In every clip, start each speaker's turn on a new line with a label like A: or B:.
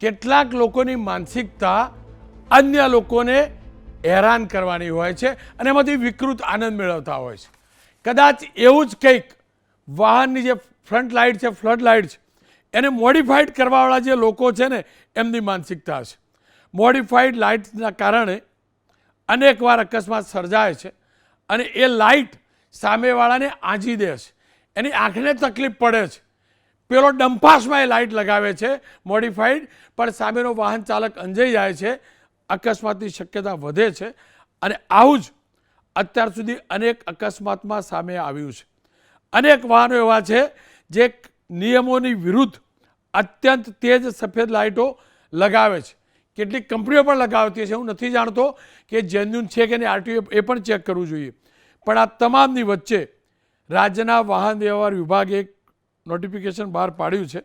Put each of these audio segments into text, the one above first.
A: કેટલાક લોકોની માનસિકતા અન્ય લોકોને હેરાન કરવાની હોય છે અને એમાંથી વિકૃત આનંદ મેળવતા હોય છે. કદાચ એવું જ કંઈક વાહનની જે ફ્રન્ટ લાઇટ છે, ફ્લડ લાઇટ છે, એને મોડિફાઈડ કરવાવાળા જે લોકો છે ને, એમની માનસિકતા છે. મોડિફાઈડ લાઇટના કારણે અનેકવાર અકસ્માત સર્જાય છે અને એ લાઇટ સામેવાળાને આંજી દે છે. એની આંખને તકલીફ પડે છે. પેલો ડંપાસમાં એ લાઇટ લગાવે છે મોડિફાઈડ પણ સામેનો વાહન ચાલક અંજાઈ જાય છે. અકસ્માતની શક્યતા વધે છે અને આવું જ અત્યાર સુધી અનેક અકસ્માતમાં સામે આવ્યું છે. અનેક વાહનો એવા છે જે નિયમોની વિરુદ્ધ અત્યંત તેજ સફેદ લાઇટો લગાવે છે. કેટલીક કંપનીઓ પણ લગાવતી છે. હું નથી જાણતો કે જેન્યુન છે કે નહીં. આરટીઓ એ પણ ચેક કરવું જોઈએ. પણ આ તમામની વચ્ચે રાજ્યના વાહન વ્યવહાર વિભાગે નોટિફિકેશન બહાર પાડ્યું છે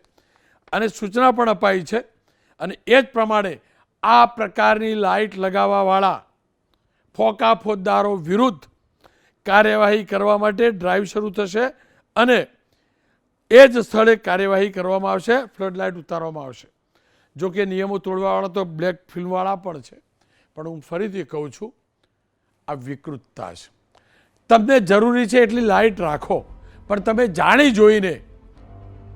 A: અને સૂચના પણ અપાઈ છે અને એ જ પ્રમાણે આ પ્રકારની લાઇટ લગાવવાવાળા ફોકા ફોજદારો વિરુદ્ધ કાર્યવાહી કરવા માટે ડ્રાઈવ શરૂ થશે અને એ જ સ્થળે કાર્યવાહી કરવામાં આવશે ફ્લડ લાઇટ ઉતારવામાં આવશે. જો કે નિયમો તોડવાવાળા તો બ્લેક ફિલ્મવાળા પણ છે. પણ હું ફરીથી કહું છું, આ વિકૃતતા છે. તમને જરૂરી છે એટલી લાઇટ રાખો, પણ તમે જાણી જોઈને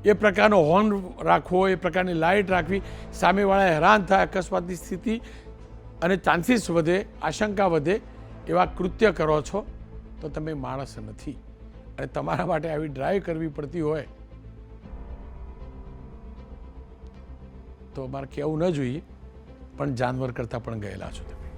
A: એ પ્રકારનો હોર્ન રાખવો, એ પ્રકારની લાઇટ રાખવી સામેવાળા હેરાન થાય, અકસ્માતની સ્થિતિ અને ચાન્સીસ વધે, આશંકા વધે, એવા કૃત્ય કરો છો, તો તમે માણસ નથી. અને તમારા માટે આવી ડ્રાઈવ કરવી પડતી હોય, તો મારે કહેવું ન જોઈએ, પણ જાનવર કરતાં પણ ગયેલા છો તમે.